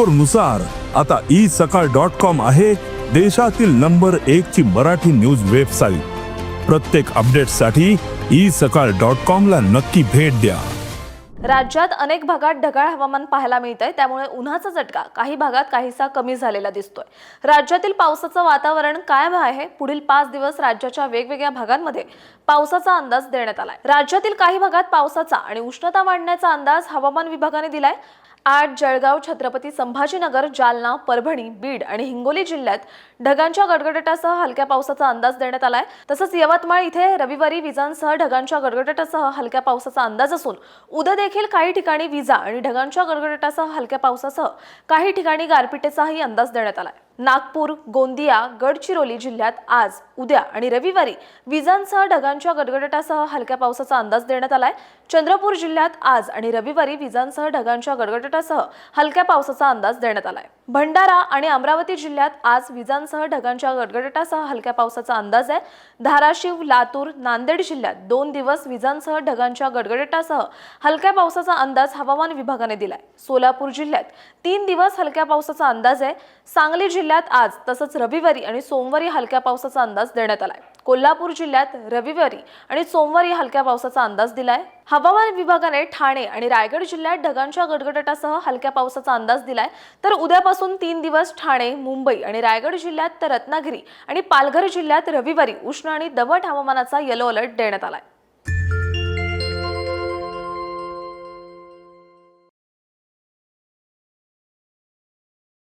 स्कोरनुसार आता ई सकाळ dot com आहे देशातील नंबर एक ची मराठी न्यूज वेबसाईट. प्रत्येक अपडेटसाठी ई सकाळ डॉट कॉम ला नक्की भेट द्या. राज्यात अनेक भागात ढगाळ हवामान पाहायला मिळतंय त्यामुळे उन्हाचा झटका काही भागात काहीसा कमी झालेला दिसतोय. राज्यातील पावसाचं वातावरण कायम आहे पुढील पाच दिवस राज्याच्या वेगवेगळ्या भागांमध्ये पावसाचा अंदाज देण्यात आलाय. राज्यातील काही भागात पावसाचा आणि उष्णता वाढण्याचा अंदाज हवामान विभागाने दिलाय. आठ जळगाव छत्रपती संभाजीनगर जालना परभणी बीड आणि हिंगोली जिल्ह्यात ढगांच्या गडगडाटासह हलक्या पावसाचा अंदाज देण्यात आलाय. तसंच यवतमाळ इथे रविवारी विजांसह ढगांच्या गडगडाटासह हलक्या पावसाचा अंदाज असून उद्या देखील काही ठिकाणी विजा आणि ढगांच्या गडगडाटासह हलक्या पावसासह काही ठिकाणी गारपिटेचाही अंदाज देण्यात आलाय. नागपूर गोंदिया गडचिरोली जिल्ह्यात आज उद्या आणि रविवारी विजांसह ढगांच्या गडगडाटासह हलक्या पावसाचा अंदाज देण्यात आलाय. चंद्रपूर जिल्ह्यात आज आणि रविवारी विजांसह ढगांच्या गडगडाटासह हलक्या पावसाचा अंदाज देण्यात आलाय. भंडारा आणि अमरावती जिल्ह्यात आज विजांसह ढगांच्या गडगडाटासह हलक्या पावसाचा अंदाज आहे. धाराशिव लातूर नांदेड जिल्ह्यात दोन दिवस विजांसह ढगांच्या गडगडाटासह हलक्या पावसाचा अंदाज हवामान विभागाने दिलाय. सोलापूर जिल्ह्यात तीन दिवस हलक्या पावसाचा अंदाज आहे. सांगली जिल्ह्यात आज तसंच रविवारी आणि सोमवारी हलक्या पावसाचा अंदाज देण्यात आलाय. कोल्हापूर जिल्ह्यात रविवारी आणि सोमवारी हलक्या पावसाचा अंदाज दिलाय. हवामान विभागाने ठाणे आणि रायगड जिल्ह्यात ढगांच्या गडगडाटासह हलक्या पावसाचा अंदाज दिलाय. तर उद्यापासून तीन दिवस ठाणे मुंबई आणि रायगड जिल्ह्यात तर रत्नागिरी आणि पालघर जिल्ह्यात रविवारी उष्ण आणि दमट हवामानाचा येलो अलर्ट देण्यात आलाय.